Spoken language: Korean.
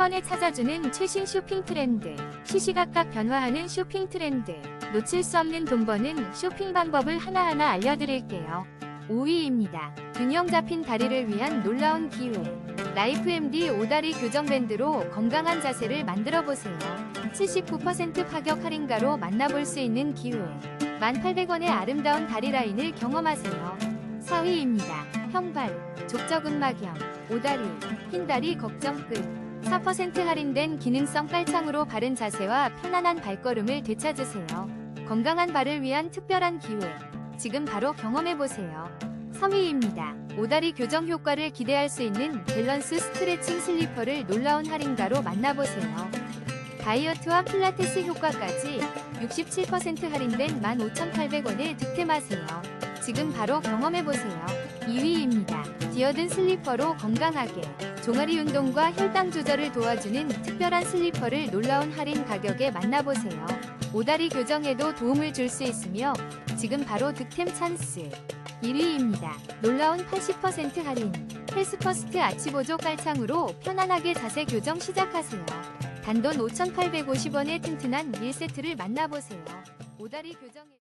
번에 찾아주는 최신 쇼핑 트렌드, 시시각각 변화하는 쇼핑 트렌드, 놓칠 수 없는 돈 버는 쇼핑 방법을 하나하나 알려드릴게요. 5위입니다. 균형 잡힌 다리를 위한 놀라운 기회. 라이프 MD 오다리 교정 밴드로 건강한 자세를 만들어 보세요. 79% 파격 할인가로 만나볼 수 있는 기회. 1,800원의 아름다운 다리 라인을 경험하세요. 4위입니다. 형발, 족저근막염, 오다리, 흰다리 걱정 끝. 4% 할인된 기능성 깔창으로 바른 자세와 편안한 발걸음을 되찾으세요. 건강한 발을 위한 특별한 기회. 지금 바로 경험해보세요. 3위입니다. 오다리 교정 효과를 기대할 수 있는 밸런스 스트레칭 슬리퍼를 놀라운 할인가로 만나보세요. 다이어트와 필라테스 효과까지 67% 할인된 15,800원에 득템하세요. 지금 바로 경험해보세요. 2위입니다. 디어든 슬리퍼로 건강하게 종아리 운동과 혈당 조절을 도와주는 특별한 슬리퍼를 놀라운 할인 가격에 만나보세요. 오다리 교정에도 도움을 줄 수 있으며 지금 바로 득템 찬스. 1위입니다. 놀라운 80% 할인. 헬스퍼스트 아치보조 깔창으로 편안하게 자세 교정 시작하세요. 단돈 5,850원의 튼튼한 1세트를 만나보세요. 오다리 교정에